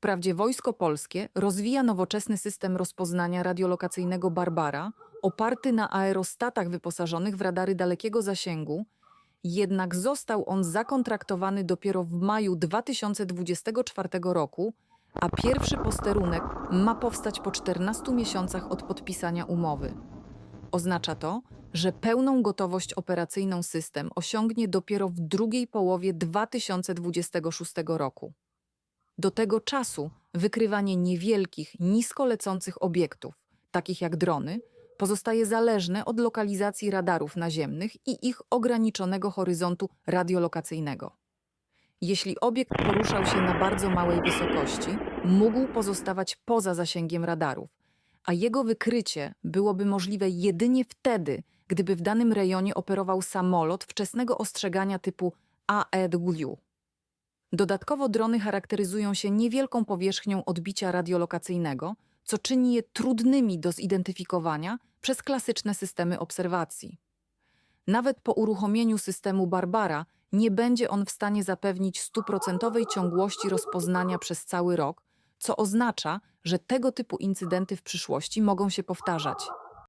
Wprawdzie Wojsko Polskie rozwija nowoczesny system rozpoznania radiolokacyjnego Barbara, oparty na aerostatach wyposażonych w radary dalekiego zasięgu, jednak został on zakontraktowany dopiero w maju 2024 roku, a pierwszy posterunek ma powstać po 14 miesiącach od podpisania umowy. Oznacza to, że pełną gotowość operacyjną system osiągnie dopiero w drugiej połowie 2026 roku. Do tego czasu wykrywanie niewielkich, nisko lecących obiektów, takich jak drony, pozostaje zależne od lokalizacji radarów naziemnych i ich ograniczonego horyzontu radiolokacyjnego. Jeśli obiekt poruszał się na bardzo małej wysokości, mógł pozostawać poza zasięgiem radarów, a jego wykrycie byłoby możliwe jedynie wtedy, gdyby w danym rejonie operował samolot wczesnego ostrzegania typu AEW. Dodatkowo drony charakteryzują się niewielką powierzchnią odbicia radiolokacyjnego, co czyni je trudnymi do zidentyfikowania przez klasyczne systemy obserwacji. Nawet po uruchomieniu systemu Barbara nie będzie on w stanie zapewnić stuprocentowej ciągłości rozpoznania przez cały rok, co oznacza, że tego typu incydenty w przyszłości mogą się powtarzać.